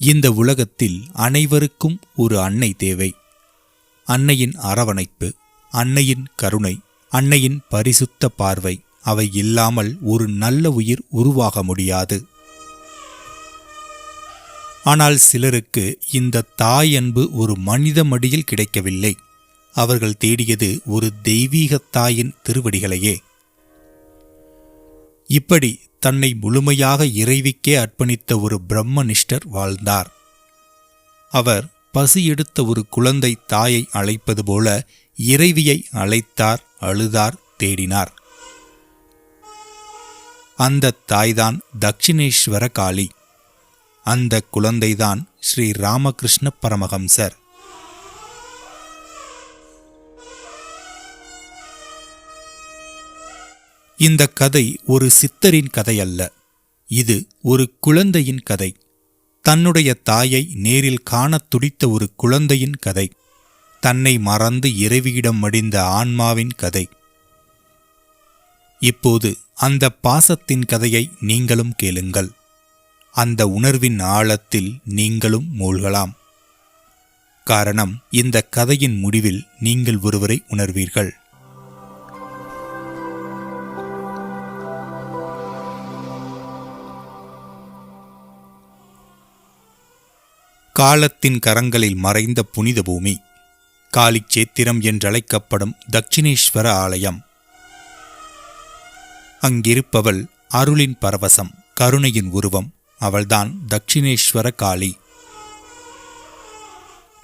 இந்த உலகத்தில் அனைவருக்கும் ஒரு அன்னை தேவை. அன்னையின் அரவணைப்பு அன்னையின் கருணை அன்னையின் பரிசுத்த பார்வை அவை இல்லாமல் ஒரு நல்ல உயிர் உருவாக முடியாது. ஆனால் சிலருக்கு இந்த தாய் அன்பு ஒரு மனித மடியில் கிடைக்கவில்லை. அவர்கள் தேடியது ஒரு தெய்வீக தாயின் திருவடிகளையே. இப்படி தன்னை முழுமையாக இறைவிக்கே அர்ப்பணித்த ஒரு பிரம்மனிஷ்டர் வாழ்ந்தார். அவர் பசி எடுத்த ஒரு குழந்தை தாயை அழைப்பது போல இறைவியை அழைத்தார் அழுதார் தேடினார். அந்த தாய்தான் தட்சிணேஸ்வர காளி அந்த குழந்தைதான் ஸ்ரீ ராமகிருஷ்ண பரமஹம்சர். இந்த கதை ஒரு சித்தரின் கதை அல்ல இது ஒரு குழந்தையின் கதை. தன்னுடைய தாயை நேரில் காணத் துடித்த ஒரு குழந்தையின் கதை. தன்னை மறந்து இறைவியிடம் மடிந்த ஆன்மாவின் கதை. இப்போது அந்த பாசத்தின் கதையை நீங்களும் கேளுங்கள். அந்த உணர்வின் ஆழத்தில் நீங்களும் மூழ்கலாம். காரணம் இந்த கதையின் முடிவில் நீங்கள் ஒருவரை உணர்வீர்கள். காலத்தின் கரங்களில் மறைந்த புனித பூமி காலிச்சேத்திரம் என்றழைக்கப்படும் தட்சிணேஸ்வர ஆலயம். அங்கிருப்பவள் அருளின் பரவசம் கருணையின் உருவம் அவள்தான் தட்சிணேஸ்வர காளி.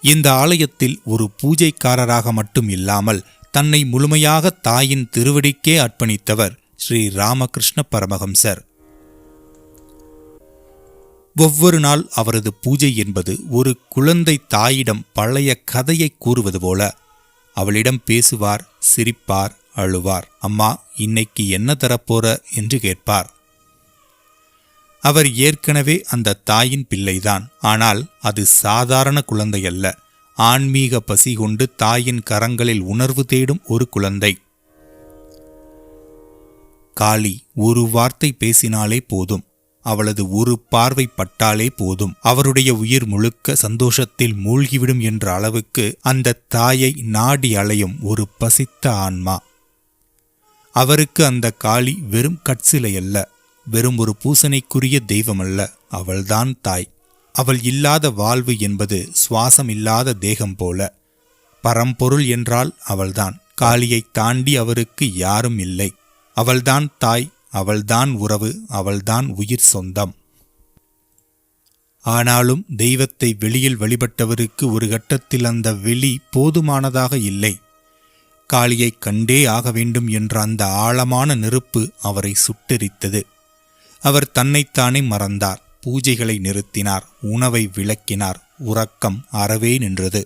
இந்த ஆலயத்தில் ஒரு பூஜைக்காரராக மட்டும் இல்லாமல் தன்னை முழுமையாக தாயின் திருவடிக்கே அர்ப்பணித்தவர் ஸ்ரீ ராமகிருஷ்ண பரமஹம்சர். ஒவ்வொரு நாள் அவரது பூஜை என்பது ஒரு குழந்தை தாயிடம் பழைய கதையை கூறுவது போல. அவளிடம் பேசுவார் சிரிப்பார் அழுவார். அம்மா இன்னைக்கு என்ன தரப்போற? என்று கேட்பார். அவர் ஏற்கனவே அந்த தாயின் பிள்ளைதான். ஆனால் அது சாதாரண குழந்தை அல்ல. ஆன்மீக பசி கொண்டு தாயின் கரங்களில் உணர்வு தேடும் ஒரு குழந்தை. காளி ஒரு வார்த்தை பேசினாலே போதும். அவளது ஒரு பார்வை பட்டாலே போதும். அவருடைய உயிர் முழுக்க சந்தோஷத்தில் மூழ்கிவிடும் என்ற அளவுக்கு அந்த தாயை நாடி அலையும் ஒரு பசித்த ஆன்மா. அவருக்கு அந்த காளி வெறும் கட்சிலை அல்ல வெறும் ஒரு பூசனைக்குரிய தெய்வமல்ல அவள்தான் தாய். அவள் இல்லாத வாழ்வு என்பது சுவாசம் இல்லாத தேகம் போல. பரம்பொருள் என்றால் அவள்தான். காளியை தாண்டி அவருக்கு யாரும் இல்லை. அவள்தான் தாய். அவள்தான் உறவு அவள்தான் உயிர் சொந்தம். ஆனாலும் தெய்வத்தை வெளியில் வழிபட்டவருக்கு ஒரு கட்டத்தில் அந்த வெளி போதுமானதாக இல்லை. காளியை கண்டே ஆக வேண்டும் என்ற அந்த ஆழமான நெருப்பு அவரை சுட்டெரித்தது. அவர் தன்னைத்தானே மறந்தார் பூஜைகளை நிறுத்தினார் உணவை விளக்கினார் உறக்கம் அறவே நின்றது.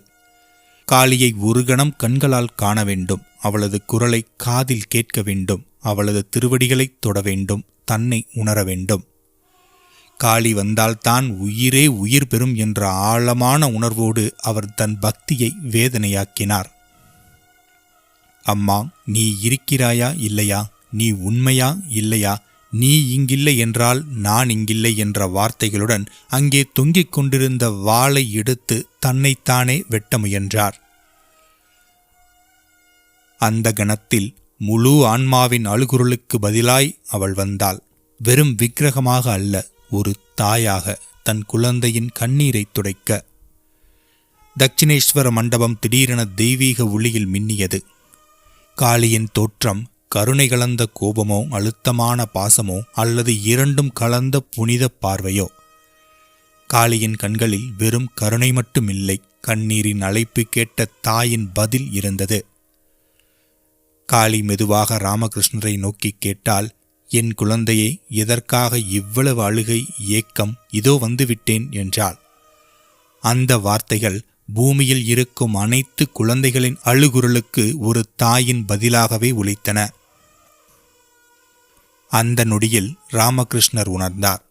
காளியை ஒரு கணம் கண்களால் காண வேண்டும் அவளது குரலை காதில் கேட்க வேண்டும். அவளது திருவடிகளைத் தொட வேண்டும் தன்னை உணர வேண்டும் காளி வந்தால்தான் உயிரே உயிர் பெறும் என்ற ஆழமான உணர்வோடு அவர் தன் பக்தியை வேதனையாக்கினார். அம்மா நீ இருக்கிறாயா இல்லையா? நீ உண்மையா இல்லையா? நீ இங்கில்லை என்றால் நான் இங்கில்லை என்ற வார்த்தைகளுடன் அங்கே தொங்கிக் கொண்டிருந்த வாளை எடுத்து தன்னைத்தானே வெட்ட முயன்றார். அந்த கணத்தில் முழு ஆன்மாவின் அழுகுரலுக்கு பதிலாய் அவள் வந்தாள். வெறும் விக்கிரகமாக அல்ல ஒரு தாயாக தன் குழந்தையின் கண்ணீரை துடைக்க. தட்சிணேஸ்வர மண்டபம் திடீரென தெய்வீக ஒளியில் மின்னியது. காளியின் தோற்றம் கருணை கலந்த கோபமோ அழுத்தமான பாசமோ அல்லது இரண்டும் கலந்த புனித பார்வையோ. காளியின் கண்களில் வெறும் கருணை மட்டுமில்லை கண்ணீரின் அழைப்பு கேட்ட தாயின் பதில் இருந்தது. காளி மெதுவாக ராமகிருஷ்ணரை நோக்கி கேட்டால் என் குழந்தையை எதற்காக இவ்வளவு அழுகை ஏக்கம் இதோ வந்துவிட்டேன்? என்றாள். அந்த வார்த்தைகள் பூமியில் இருக்கும் அனைத்து குழந்தைகளின் அழுகுரலுக்கு ஒரு தாயின் பதிலாகவே உழைத்தன. அந்த நொடியில் ராமகிருஷ்ணர் உணர்ந்தார்.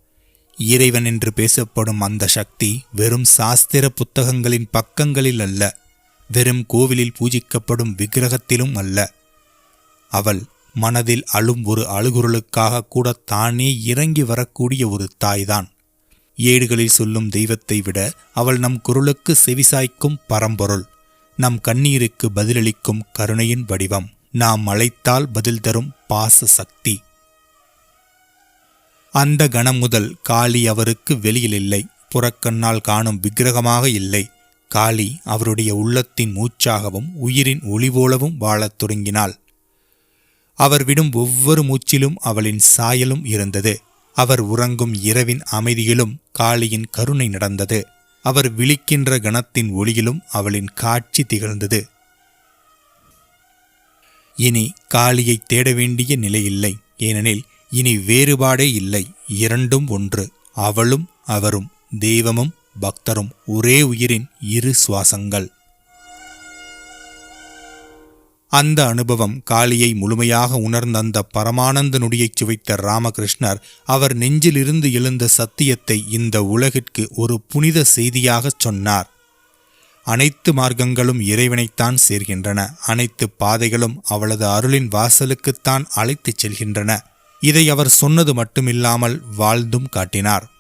இறைவன் என்று பேசப்படும் அந்த சக்தி வெறும் சாஸ்திர புத்தகங்களின் பக்கங்களில் அல்ல வெறும் கோவிலில் பூஜிக்கப்படும் விக்கிரகத்திலும் அல்ல. அவள் மனதில் அழும் ஒரு அழுகுரலுக்காக கூட தானே இறங்கி வரக்கூடிய ஒரு தாய்தான். ஏடுகளில் சொல்லும் தெய்வத்தை விட அவள் நம் குரலுக்கு செவிசாய்க்கும் பரம்பொருள். நம் கண்ணீருக்கு பதிலளிக்கும் கருணையின் வடிவம். நாம் அழைத்தால் பதில் தரும் பாச சக்தி. அந்த கணம் முதல் காளி அவருக்கு வெளியில் இல்லை. புறக்கண்ணால் காணும் விக்கிரகமாக இல்லை. காளி அவருடைய உள்ளத்தின் மூச்சாகவும் உயிரின் ஒளிவோலவும் வாழத் தொடங்கினாள். அவர் விடும் ஒவ்வொரு மூச்சிலும் அவளின் சாயலும் இருந்தது. அவர் உறங்கும் இரவின் அமைதியிலும் காளியின் கருணை நடந்தது. அவர் விழிக்கின்ற கணத்தின் ஒளியிலும் அவளின் காட்சி திகழ்ந்தது. இனி காளியை தேட வேண்டிய நிலையில்லை ஏனெனில் இனி வேறுபாடே இல்லை. இரண்டும் ஒன்று. அவளும் அவரும் தெய்வமும் பக்தரும் ஒரே உயிரின் இரு சுவாசங்கள். அந்த அனுபவம் காளியை முழுமையாக உணர்ந்த அந்த பரமானந்த நொடியைச் சுவைத்த ராமகிருஷ்ணர் அவர் நெஞ்சிலிருந்து எழுந்த சத்தியத்தை இந்த உலகிற்கு ஒரு புனித செய்தியாகச் சொன்னார். அனைத்து மார்க்கங்களும் இறைவனைத்தான் சேர்கின்றன. அனைத்து பாதைகளும் அவளது அருளின் வாசலுக்குத்தான் அழைத்துச் செல்கின்றன. இதை அவர் சொன்னது மட்டுமில்லாமல் வாழ்ந்தும் காட்டினார்.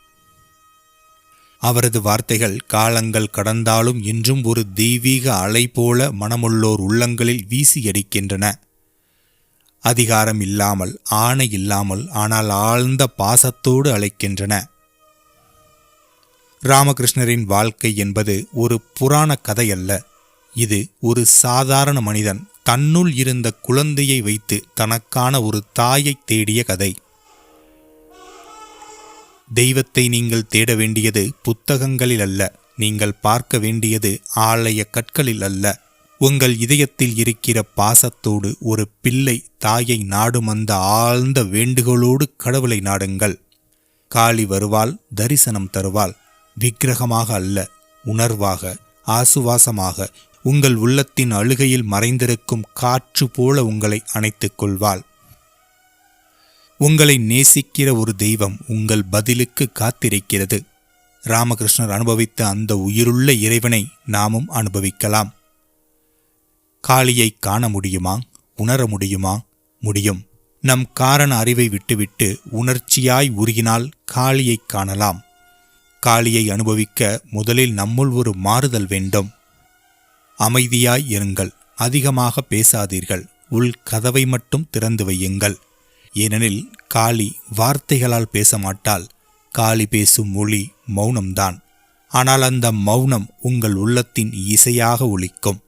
அவரது வார்த்தைகள் காலங்கள் கடந்தாலும் இன்றும் ஒரு தெய்வீக அலை போல மனமுள்ளோர் உள்ளங்களில் வீசியடிக்கின்றன. அதிகாரம் இல்லாமல் ஆணை இல்லாமல் ஆனால் ஆழ்ந்த பாசத்தோடு அழைக்கின்றன. ராமகிருஷ்ணரின் வாழ்க்கை என்பது ஒரு புராண கதை அல்ல இது ஒரு சாதாரண மனிதன் தன்னுள் இருந்த குழந்தையை வைத்து தனக்கான ஒரு தாயை தேடிய கதை. தெய்வத்தை நீங்கள் தேட வேண்டியது புத்தகங்களில் அல்ல நீங்கள் பார்க்க வேண்டியது ஆலய கற்களில் அல்ல உங்கள் இதயத்தில் இருக்கிற பாசத்தோடு ஒரு பிள்ளை தாயை நாடும் அந்த ஆழ்ந்த வேண்டுகோளோடு கடவுளை நாடுங்கள். காளி வருவாள் தரிசனம் தருவாள். விக்கிரகமாக அல்ல உணர்வாக ஆசுவாசமாக உங்கள் உள்ளத்தின் அழுகையில் மறைந்திருக்கும் காற்று போல உங்களை அணைத்துக் கொள்வாள். உங்களை நேசிக்கிற ஒரு தெய்வம் உங்கள் பதிலுக்கு காத்திருக்கிறது. ராமகிருஷ்ணர் அனுபவித்த அந்த உயிருள்ள இறைவனை நாமும் அனுபவிக்கலாம். காளியை காண முடியுமா? உணர முடியுமா? முடியும். நம் காரண அறிவை விட்டுவிட்டு உணர்ச்சியாய் உருகினால் காளியைக் காணலாம். காளியை அனுபவிக்க முதலில் நம்முள் ஒரு மாறுதல் வேண்டும். அமைதியாய் இருங்கள். அதிகமாக பேசாதீர்கள். உள் கதவை மட்டும் திறந்து வையுங்கள். ஏனெனில் காளி வார்த்தைகளால் பேச மாட்டாள் காளி பேசும் மொழி மௌனம்தான். ஆனால் அந்த மௌனம் உங்கள் உள்ளத்தின் இசையாக ஒலிக்கும்.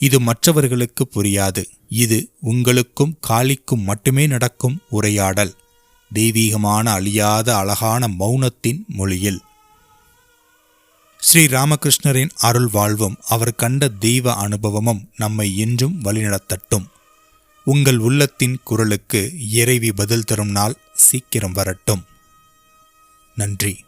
இது மற்றவர்களுக்கு புரியாது. இது உங்களுக்கும் காளிக்கும் மட்டுமே நடக்கும் உரையாடல். தெய்வீகமான அழியாத அழகான மௌனத்தின் மொழியில். ஸ்ரீ ராமகிருஷ்ணரின் அருள் வாழ்வும் அவர் கண்ட தெய்வ அனுபவமும் நம்மை என்றும் வழிநடத்தட்டும். உங்கள் உள்ளத்தின் குரலுக்கு இறைவி பதில் தரும் நாள் சீக்கிரம் வரட்டும். நன்றி.